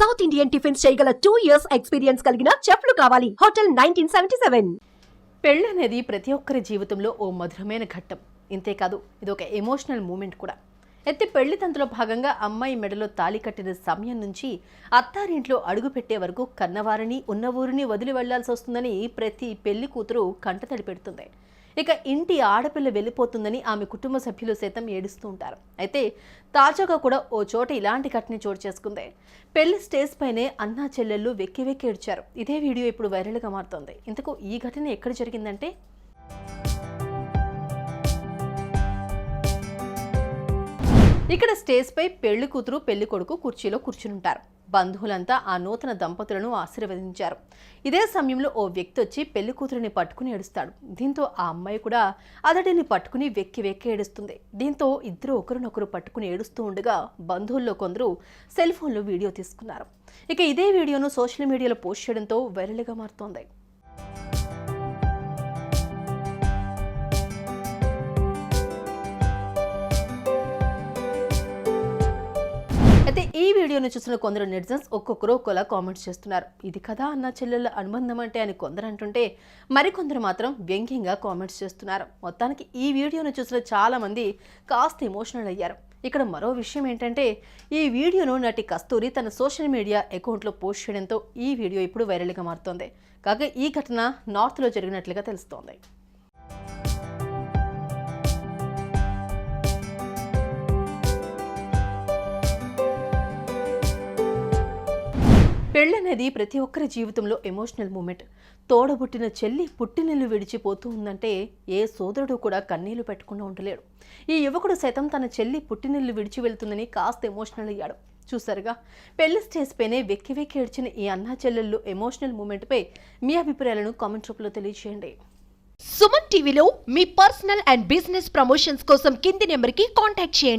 South Indian tiffins చేయగల two years experience కలిగిన చెఫ్లు కావాలి. హోటల్ నైన్టీన్ సెవెంటీ సెవెన్ పెళ్ళి అనేది ప్రతి ఒక్కరి జీవితంలో ఓ మధురమైన ఘట్టం. ఇంతేకాదు ఇది ఒక ఎమోషనల్ మూమెంట్ కూడా. అయితే పెళ్ళి తంతులో భాగంగా అమ్మాయి మెడలో తాళి కట్టిన సమయం నుంచి అత్తారింట్లో అడుగు పెట్టే వరకు కన్నవారిని ఉన్న ఊరిని వదిలి వెళ్ళాల్సి వస్తుందని ప్రతి పెళ్ళి కూతురు కంటతడి పెడుతుంది. ఇక ఇంటి ఆడపిల్ల వెళ్ళిపోతుందని ఆమె కుటుంబ సభ్యులు సైతం ఏడుస్తూ ఉంటారు. అయితే తాజాగా కూడా ఓ చోట ఇలాంటి ఘటన చోటు చేసుకుంది. పెళ్ళి స్టేజ్ పైనే అన్నా చెల్లెళ్ళు వెక్కి వెక్కి ఏడ్చారు. ఇదే వీడియో ఇప్పుడు వైరల్గా మారుతోంది. ఇంతకు ఈ ఘటన ఎక్కడ జరిగిందంటే? ఇక్కడ స్టేజ్ పై పెళ్ళి కూతురు పెళ్ళి కొడుకు కుర్చీలో కూర్చునుంటారు. బంధువులంతా ఆ నూతన దంపతులను ఆశీర్వదించారు. ఇదే సమయంలో ఓ వ్యక్తి వచ్చి పెళ్ళి కూతురిని పట్టుకుని ఏడుస్తాడు. దీంతో ఆ అమ్మాయి కూడా అతడిని పట్టుకుని వెక్కి వెక్కి ఏడుస్తుంది. దీంతో ఇద్దరు ఒకరినొకరు పట్టుకుని ఏడుస్తూ ఉండగా బంధువుల్లో కొందరు సెల్ ఫోన్లో వీడియో తీసుకున్నారు. ఇక ఇదే వీడియోను సోషల్ మీడియాలో పోస్ట్ చేయడంతో వైరల్గా మారుతోంది. అయితే ఈ వీడియోను చూసిన కొందరు నెటిజన్స్ ఒక్కొక్కరు ఒక్కోలా కామెంట్స్ చేస్తున్నారు. ఇది కదా అన్న చెల్లెళ్ళ అనుబంధం అంటే అని కొందరు అంటుంటే మరికొందరు మాత్రం వ్యంగ్యంగా కామెంట్స్ చేస్తున్నారు. మొత్తానికి ఈ వీడియోను చూసిన చాలామంది కాస్త ఎమోషనల్ అయ్యారు. ఇక్కడ మరో విషయం ఏంటంటే ఈ వీడియోను నటి కస్తూరి తన సోషల్ మీడియా అకౌంట్లో పోస్ట్ చేయడంతో ఈ వీడియో ఇప్పుడు వైరల్గా మారుతోంది. కాగా ఈ ఘటన నార్త్లో జరిగినట్లుగా తెలుస్తోంది. పెళ్ళనేది ప్రతి ఒక్కరి జీవితంలో ఎమోషనల్ మూమెంట్ తోడబుట్టిన చెల్లి పుట్టినెల్లు విడిచిపోతూ ఉందంటే ఏ సోదరుడు కూడా కన్నీళ్ళు పెట్టకుండా ఉండలేడు. ఈ యువకుడు సైతం తన చెల్లి పుట్టినెల్లు విడిచి వెళ్తుందని కాస్త ఎమోషనల్ అయ్యాడు. చూసారుగా పెళ్ళి స్టేజ్ పైనే వెక్కి వెక్కి ఏడ్చిన ఈ అన్నా చెల్లెళ్ళు ఎమోషనల్ మూమెంట్పై మీ అభిప్రాయాలను కామెంట్ రూపంలో తెలియజేయండి సుమన్ టీవీలో మీ పర్సనల్ అండ్ బిజినెస్ ప్రమోషన్స్ కోసం కింది నెంబర్కి కాంటాక్ట్ చేయండి.